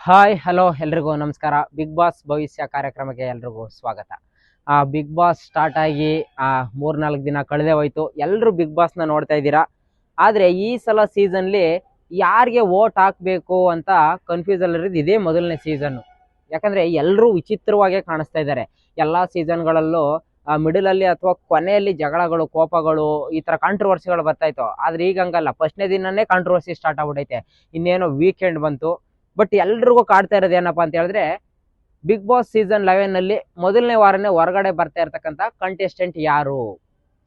Hi hello ಎಲ್ರಿಗೂ ನಮಸ್ಕಾರ. Big boss ಭವಿಷ್ಯ ಕಾರ್ಯಕ್ರಮಕ್ಕೆ ಎಲ್ರಿಗೂ ಸ್ವಾಗತ. ಆ ಬಿಗ್ ಬಾಸ್ ಸ್ಟಾರ್ಟ್ ಆಗಿ, ಆ, ಮೂರ್ನಾಲ್ಕು ದಿನ ಕಳೆದೇ ಹೋಯ್ತು. ಎಲ್ಲರೂ ಬಿಗ್ ಬಾಸ್ನ ನೋಡ್ತಾ ಇದ್ದೀರಾ? ಆದರೆ ಈ ಸಲ ಸೀಸನ್ಲಿ ಯಾರಿಗೆ ವೋಟ್ ಹಾಕಬೇಕು ಅಂತ ಕನ್ಫ್ಯೂಸ್ ಅಲ್ಲಿರೋದು ಇದೇ ಮೊದಲನೇ ಸೀಸನ್ನು ಯಾಕಂದರೆ ಎಲ್ಲರೂ ವಿಚಿತ್ರವಾಗೇ ಕಾಣಿಸ್ತಾ ಇದ್ದಾರೆ. ಎಲ್ಲ ಸೀಸನ್ಗಳಲ್ಲೂ ಮಿಡಲಲ್ಲಿ ಅಥವಾ ಕೊನೆಯಲ್ಲಿ ಜಗಳಗಳು, ಕೋಪಗಳು, ಈ ಥರ ಕಾಂಟ್ರವರ್ಸಿಗಳು ಬರ್ತಾಯಿತ್ತು ಆದರೆ ಈಗ ಹಂಗಲ್ಲ. ಫಸ್ಟ್ನೇ ದಿನನೇ ಕಾಂಟ್ರವರ್ಸಿ ಸ್ಟಾರ್ಟ್ ಆಗ್ಬಿಟ್ಟೈತೆ ಇನ್ನೇನೋ ವೀಕೆಂಡ್ ಬಂತು. ಬಟ್ ಎಲ್ರಿಗೂ ಕಾಡ್ತಾ ಇರೋದು ಏನಪ್ಪಾ ಅಂತ ಹೇಳಿದ್ರೆ ಬಿಗ್ ಬಾಸ್ ಸೀಸನ್ ಲೆವೆನ್ ಅಲ್ಲಿ ಮೊದಲನೇ ವಾರನೇ ಹೊರಗಡೆ ಬರ್ತಾ ಇರತಕ್ಕಂತ ಕಂಟೆಸ್ಟೆಂಟ್ ಯಾರು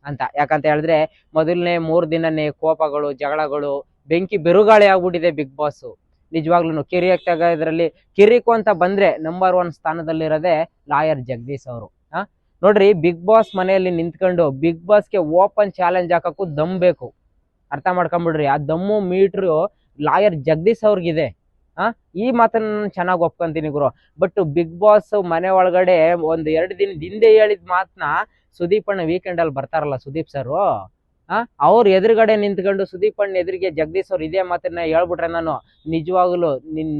ಅಂತ? ಯಾಕಂತ ಹೇಳಿದ್ರೆ, ಮೊದಲನೇ ಮೂರ್ ದಿನನೇ ಕೋಪಗಳು, ಜಗಳಗಳು, ಬೆಂಕಿ ಬಿರುಗಾಳಿ ಆಗ್ಬಿಟ್ಟಿದೆ ಬಿಗ್ ಬಾಸ್ ನಿಜವಾಗ್ಲೂ ಕಿರಿಯಕ್ ಇದರಲ್ಲಿ, ಕಿರಿಕು ಅಂತ ಬಂದ್ರೆ ನಂಬರ್ ಒನ್ ಸ್ಥಾನದಲ್ಲಿರೋದೇ ಲಾಯರ್ ಜಗದೀಶ್ ಅವರು. ಆ? ನೋಡ್ರಿ ಬಿಗ್ ಬಾಸ್ ಮನೆಯಲ್ಲಿ ನಿಂತ್ಕೊಂಡು ಬಿಗ್ ಬಾಸ್ಗೆ ಓಪನ್ ಚಾಲೆಂಜ್ ಹಾಕಕ್ಕೂ ದಮ್ ಬೇಕು. ಅರ್ಥ ಮಾಡ್ಕೊಂಬಿಡ್ರಿ, ಆ ದಮ್ಮು ಮೀಟ್ರು ಲಾಯರ್ ಜಗದೀಶ್ ಅವ್ರಿಗಿದೆ. ಆ? ಈ ಮಾತನ್ನ ಚೆನ್ನಾಗಿ ಒಪ್ಕೊಂತೀನಿ ಗುರು. ಬಟ್ ಬಿಗ್ ಬಾಸ್ ಮನೆ ಒಳಗಡೆ ಒಂದ್ ಎರಡು ದಿನ ಹಿಂದೆ ಹೇಳಿದ ಮಾತನ್ನ ಸುದೀಪ್ ಅಣ್ಣ ವೀಕೆಂಡ್ ಅಲ್ಲಿ ಬರ್ತಾರಲ್ಲ ಸುದೀಪ್ ಸರ್ ಆ? ಅವ್ರ ಎದುರುಗಡೆ ನಿಂತ್ಕೊಂಡು ಸುದೀಪ್ ಅಣ್ಣ ಎದುರಿಗೆ ಜಗದೀಶ್ ಅವ್ರು ಇದೇ ಮಾತನ್ನ ಹೇಳ್ಬಿಟ್ರೆ ನಾನು ನಿಜವಾಗ್ಲು ನಿನ್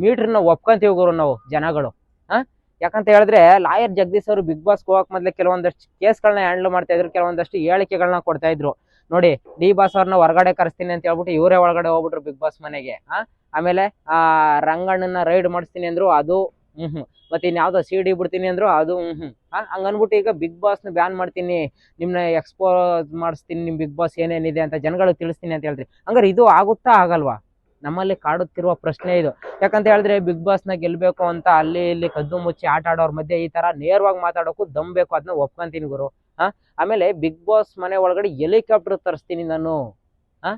ಮೀಟರ್ನ ಒಪ್ಕೊಂತೀವಿ ಗುರು ನಾವು ಜನಗಳು. ಆ? ಯಾಕಂತ ಹೇಳಿದ್ರೆ ಲಾಯರ್ ಜಗದೀಶ್ ಅವರು ಬಿಗ್ ಬಾಸ್ ಹೋಗಕ್ ಮೊದ್ಲೆ ಕೆಲವೊಂದಷ್ಟು ಕೇಸ್ಗಳನ್ನ ಹ್ಯಾಂಡಲ್ ಮಾಡ್ತಾ ಇದ್ರು, ಕೆಲವೊಂದಷ್ಟು ಹೇಳಿಕೆಗಳನ್ನ ಕೊಡ್ತಾ ಇದ್ರು. ನೋಡಿ ಡಿ ಬಾಸ್ ಅವ್ರನ್ನ ಹೊರಗಡೆ ಕರೆಸ್ತೀನಿ ಅಂತ ಹೇಳ್ಬಿಟ್ಟು ಇವರೇ ಒಳಗಡೆ ಹೋಗ್ಬಿಟ್ರು ಬಿಗ್ ಬಾಸ್ ಮನೆಗೆ. ಆಮೇಲೆ, ಆ ರಂಗಣ್ಣನ ರೈಡ್ ಮಾಡಿಸ್ತೀನಿ ಅಂದ್ರು ಅದು ಹ್ಮ್ ಹ್ಮ್ ಮತ್ತೆ ಇನ್ಯಾವ್ದೋ ಸಿ ಡಿ ಬಿಡ್ತೀನಿ ಅಂದ್ರು ಅದು ಹ್ಮ್ ಹ್ಮ್ ಹಂಗನ್ಬಿಟ್ಟು ಈಗ ಬಿಗ್ ಬಾಸ್ನ ಬ್ಯಾನ್ ಮಾಡ್ತೀನಿ. ನಿಮ್ನ ಎಕ್ಸ್ಪೋಸ್ ಮಾಡಿಸ್ತೀನಿ, ನಿಮ್ ಬಿಗ್ ಬಾಸ್ ಏನೇನಿದೆ ಅಂತ ಜನಗಳಿಗೆ ತಿಳಿಸ್ತೀನಿ ಅಂತ ಹೇಳ್ರಿ. ಹಂಗಾರೆ ಇದು ಆಗುತ್ತಾ ಆಗಲ್ವಾ? ನಮ್ಮಲ್ಲಿ ಕಾಡುತ್ತಿರುವ ಪ್ರಶ್ನೆ ಇದು. ಯಾಕಂತ ಹೇಳಿದ್ರೆ ಬಿಗ್ ಬಾಸ್ನ ಗೆಲ್ಬೇಕು ಅಂತ ಅಲ್ಲಿ ಇಲ್ಲಿ ಕದ್ದು ಮುಚ್ಚಿ ಆಟ ಆಡೋರ್ ಮಧ್ಯೆ ಈ ತರ ನೇರವಾಗಿ ಮಾತಾಡೋಕು ದಮ್ ಬೇಕು ಅದನ್ನ ಒಪ್ಕೊಂತೀನಿ ಗುರು. ಹಾ? ಆಮೇಲೆ ಬಿಗ್ ಬಾಸ್ ಮನೆ ಒಳಗಡೆ ಹೆಲಿಕಾಪ್ಟರ್ ತರಿಸ್ತೀನಿ ನಾನು. ಹಾ?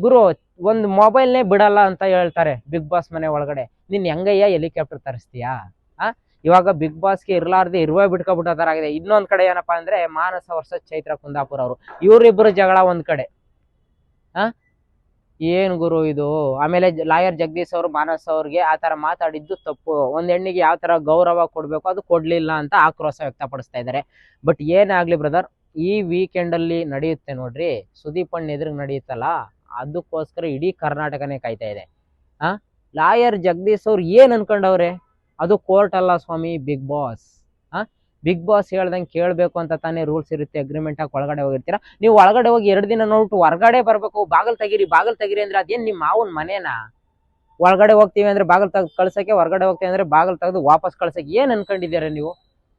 ಗುರು, ಒಂದು ಮೊಬೈಲ್ನೇ ಬಿಡಲ್ಲ ಅಂತ ಹೇಳ್ತಾರೆ ಬಿಗ್ ಬಾಸ್ ಮನೆ ಒಳಗಡೆ. ನೀನ್ ಹೆಂಗಯ್ಯ ಹೆಲಿಕಾಪ್ಟರ್ ತರಿಸ್ತೀಯಾ? ಆ ಇವಾಗ ಬಿಗ್ ಬಾಸ್ಗೆ ಇರ್ಲಾರ್ದೆ ಇರುವೆ ಬಿಟ್ಕೊಬಿಟ್ಟೋ ತರ ಆಗಿದೆ. ಇನ್ನೊಂದ್ ಕಡೆ ಏನಪ್ಪಾ ಅಂದ್ರೆ ಮಾನಸ ವರ್ಷ ಚೈತ್ರ ಕುಂದಾಪುರ ಅವರು ಇವ್ರಿಬ್ರು ಜಗಳ ಒಂದ್ ಕಡೆ. ಆ ಏನ್ ಗುರು ಇದು? ಆಮೇಲೆ ಲಾಯರ್ ಜಗದೀಶ್ ಅವರು, ಮಾನಸ್ ಅವ್ರಿಗೆ ಆ ತರ ಮಾತಾಡಿದ್ದು ತಪ್ಪು. ಒಂದ್ ಹೆಣ್ಣಿಗೆ ಯಾವ ತರ ಗೌರವ ಕೊಡ್ಬೇಕು ಅದು ಕೊಡ್ಲಿಲ್ಲ ಅಂತ ಆಕ್ರೋಶ ವ್ಯಕ್ತಪಡಿಸ್ತಾ ಇದ್ದಾರೆ. ಬಟ್ ಏನಾಗ್ಲಿ ಬ್ರದರ್ ಈ ವೀಕೆಂಡ್ ಅಲ್ಲಿ ನಡೆಯುತ್ತೆ ನೋಡ್ರಿ. ಸುದೀಪ್ ಅಣ್ಣ ಎದುರಿಗೆ ನಡೆಯುತ್ತಲ್ಲ? ಅದಕ್ಕೋಸ್ಕರ ಇಡೀ ಕರ್ನಾಟಕನೇ ಕಾಯ್ತಾ ಇದೆ. ಆ? ಲಾಯರ್ ಜಗದೀಶ್ ಅವ್ರು ಏನ್ ಅನ್ಕೊಂಡವ್ರೆ? ಅದು ಕೋರ್ಟ್ ಅಲ್ಲ ಸ್ವಾಮಿ ಬಿಗ್ ಬಾಸ್ ಬಿಗ್ ಬಾಸ್ ಹೇಳ್ದಂಗೆ ಕೇಳಬೇಕು ಅಂತ ತಾನೇ ರೂಲ್ಸ್ ಇರುತ್ತೆ ಅಗ್ರಿಮೆಂಟ್ ಹಾಕಿ ಒಳಗಡೆ ಹೋಗಿರ್ತೀರಾ. ನೀವು ಒಳಗಡೆ ಹೋಗಿ ಎರಡು ದಿನ ನೋಡ್ಬಿಟ್ಟು ಹೊರಗಡೆ ಬರಬೇಕು, ಬಾಗಲ್ ತೆಗಿರಿ ಬಾಗಲ್ ತೆಗಿರಿ ಅಂದ್ರೆ ಅದೇನು ನಿಮ್ಮ ಮಾವನ್ ಮನೇನಾ? ಒಳಗಡೆ ಹೋಗ್ತೀವಿ ಅಂದ್ರೆ ಬಾಗಲ್ ತಗ್ ಕಳ್ಸಕ್ಕೆ, ಹೊರಗಡೆ ಹೋಗ್ತೀವಿ ಅಂದ್ರೆ ಬಾಗಲ್ ತೆಗೆದು ವಾಪಸ್ ಕಳ್ಸಕ್ಕೆ ಏನ್ ಅನ್ಕೊಂಡಿದ್ದೀರಾ ನೀವು?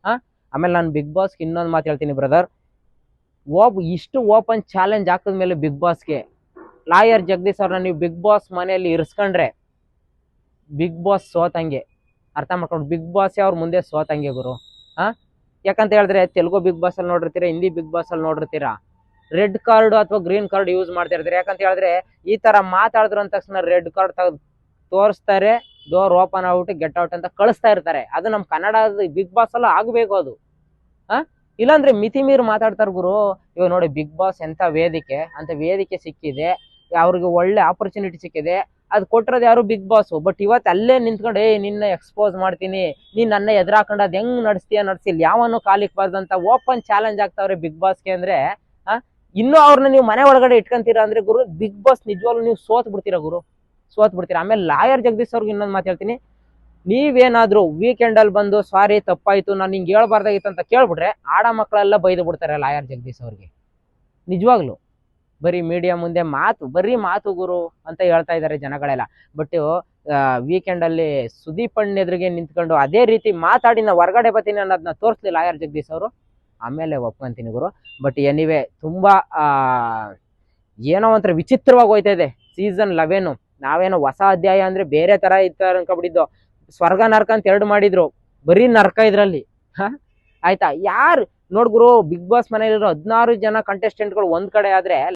ಆ ಆಮೇಲೆ ನಾನು ಬಿಗ್ ಬಾಸ್ಗೆ ಇನ್ನೊಂದು ಮಾತು ಹೇಳ್ತೀನಿ ಬ್ರದರ್ ಓಪ್ ಇಷ್ಟು ಓಪನ್ ಚಾಲೆಂಜ್ ಹಾಕಿದ್ಮೇಲೆ ಬಿಗ್ ಬಾಸ್ಗೆ ಲಾಯರ್ ಜಗದೀಶ್ ಅವ್ರನ್ನ ನೀವು ಬಿಗ್ ಬಾಸ್ ಮನೆಯಲ್ಲಿ ಇರಿಸ್ಕೊಂಡ್ರೆ ಬಿಗ್ ಬಾಸ್ ಸೋತಂಗೆ, ಅರ್ಥ ಮಾಡ್ಕೊಂಡು ಬಿಗ್ ಬಾಸ್ ಅವ್ರ ಮುಂದೆ ಸೋತಂಗೆ ಗುರು? ಆ ಯಾಕಂತ ಹೇಳಿದ್ರೆ ತೆಲುಗು ಬಿಗ್ ಬಾಸ್ ಅಲ್ಲಿ ನೋಡಿರ್ತೀರಾ, ಹಿಂದಿ ಬಿಗ್ ಬಾಸ್ ಅಲ್ಲಿ ನೋಡಿರ್ತೀರಾ? ರೆಡ್ ಕಾರ್ಡ್ ಅಥವಾ ಗ್ರೀನ್ ಕಾರ್ಡ್ ಯೂಸ್ ಮಾಡ್ತಾ ಇರ್ತಾರೆ? ಯಾಕಂತ ಹೇಳಿದ್ರೆ ಈ ತರ ಮಾತಾಡಿದ್ರು ಅಂದ ತಕ್ಷಣ ರೆಡ್ ಕಾರ್ಡ್ ತೆಗೆದು ತೋರಿಸ್ತಾರೆ ಡೋರ್ ಓಪನ್ ಆಗ್ಬಿಟ್ಟು ಗೆಟ್ ಔಟ್ ಅಂತ ಕಳಿಸ್ತಾ ಇರ್ತಾರೆ. ಅದು ನಮ್ಮ ಕನ್ನಡದ ಬಿಗ್ ಬಾಸ್ ಅಲ್ಲ ಆಗ್ಬೇಕು ಅದು. ಆ ಇಲ್ಲಾಂದ್ರೆ ಮಿತಿ ಮೀರಿ ಮಾತಾಡ್ತಾರೆ ಗುರು. ಇವಾಗ ನೋಡಿ ಬಿಗ್ ಬಾಸ್ ಎಂತ ವೇದಿಕೆ, ಅಂತ ವೇದಿಕೆ ಸಿಕ್ಕಿದೆ. ಅವ್ರಿಗೆ ಒಳ್ಳೆ ಆಪರ್ಚುನಿಟಿ ಸಿಕ್ಕಿದೆ. ಅದು ಕೊಟ್ಟಿರೋದು ಯಾರು ಬಿಗ್ ಬಾಸ್? ಬಟ್ ಇವತ್ತು ಅಲ್ಲೇ ನಿಂತ್ಕೊಂಡು ಏ ನಿನ್ನ ಎಕ್ಸ್ಪೋಸ್ ಮಾಡ್ತೀನಿ. ನೀನ್ ನನ್ನ ಎದುರಾಕೊಂಡು ಅದು ಹೆಂಗ್ ನಡೆಸ್ತೀಯ ನಡೆಸಿಲ್ಲ ಯಾವನು ಕಾಲಿಕ್ ಬಾರ್ದಂತ ಓಪನ್ ಚಾಲೆಂಜ್ ಆಗ್ತಾವ್ರೆ ಬಿಗ್ ಬಾಸ್ಗೆ ಅಂದ್ರೆ ಇನ್ನು ಅವ್ರನ್ನ ನೀವು ಮನೆ ಒಳಗಡೆ ಇಟ್ಕೊಂತೀರಾ ಅಂದ್ರೆ ಗುರು, ಬಿಗ್ ಬಾಸ್ ನಿಜವಾಗ್ಲೂ ನೀವು ಸೋತ್ ಬಿಡ್ತೀರಾ ಗುರು? ಸೋತ್ ಬಿಡ್ತೀರಾ ಆಮೇಲೆ ಲಾಯರ್ ಜಗದೀಶ್ ಅವ್ರಿಗೆ ಇನ್ನೊಂದು ಮಾತು ಹೇಳ್ತೀನಿ. ನೀವೇನಾದ್ರೂ ವೀಕೆಂಡ್ ಅಲ್ಲಿ ಬಂದು ಸಾರಿ ತಪ್ಪಾಯ್ತು, ನಾನು ಹಿಂಗೆ ಹೇಳ್ಬಾರ್ದಾಗಿತ್ತು ಅಂತ ಕೇಳ್ಬಿಟ್ರೆ, ಆಡ ಮಕ್ಕಳೆಲ್ಲ ಬೈದು ಬಿಡ್ತಾರೆ ಲಾಯರ್ ಜಗದೀಶ್ ಅವ್ರಿಗೆ. ನಿಜವಾಗ್ಲು. ಬರೀ ಮೀಡಿಯಾ ಮುಂದೆ ಮಾತು, ಬರೀ ಮಾತು ಗುರು ಅಂತ ಹೇಳ್ತಾ ಇದ್ದಾರೆ ಜನಗಳೆಲ್ಲ. ಬಟ್ ವೀಕೆಂಡ್ ಅಲ್ಲಿ ಸುದೀಪ್ ಎದುರಿಗೆ ನಿಂತ್ಕೊಂಡು ಅದೇ ರೀತಿ ಮಾತಾಡಿ ನಾ ಹೊರಗಡೆ ಬರ್ತೀನಿ ಅನ್ನೋದನ್ನ ತೋರಿಸ್ಲಿಲ್ಲ ಆರ್ ಜಗದೀಶ್ ಅವರು. ಆಮೇಲೆ ಒಪ್ಕೊಂತೀನಿ ಗುರು. ಬಟ್ ಎನಿವೆ ತುಂಬಾ ಏನೋ ಒಂಥರ ವಿಚಿತ್ರವಾಗಿ ಹೋಯ್ತಾ ಇದೆ ಸೀಸನ್ ಲೆವೆನು ನಾವೇನೋ ಹೊಸ ಅಧ್ಯಾಯ ಅಂದ್ರೆ ಬೇರೆ ತರ ಇತ್ತು ಅನ್ಕೊಬಿಟ್ಟಿದ್ದು ಸ್ವರ್ಗ ನರ್ಕ ಅಂತ ಎರಡು ಮಾಡಿದ್ರು. ಬರೀ ನರ್ಕ ಇದ್ರಲ್ಲಿ. ಆಯ್ತಾ? ಯಾರು? ನೋಡ್ಗುರು ಬಿಗ್ ಬಾಸ್ ಮನೇಲಿರೋ ಹದಿನಾರು ಜನ ಕಂಟೆಸ್ಟೆಂಟ್ಗಳು ಒಂದ್ ಕಡೆ ಆದ್ರೆ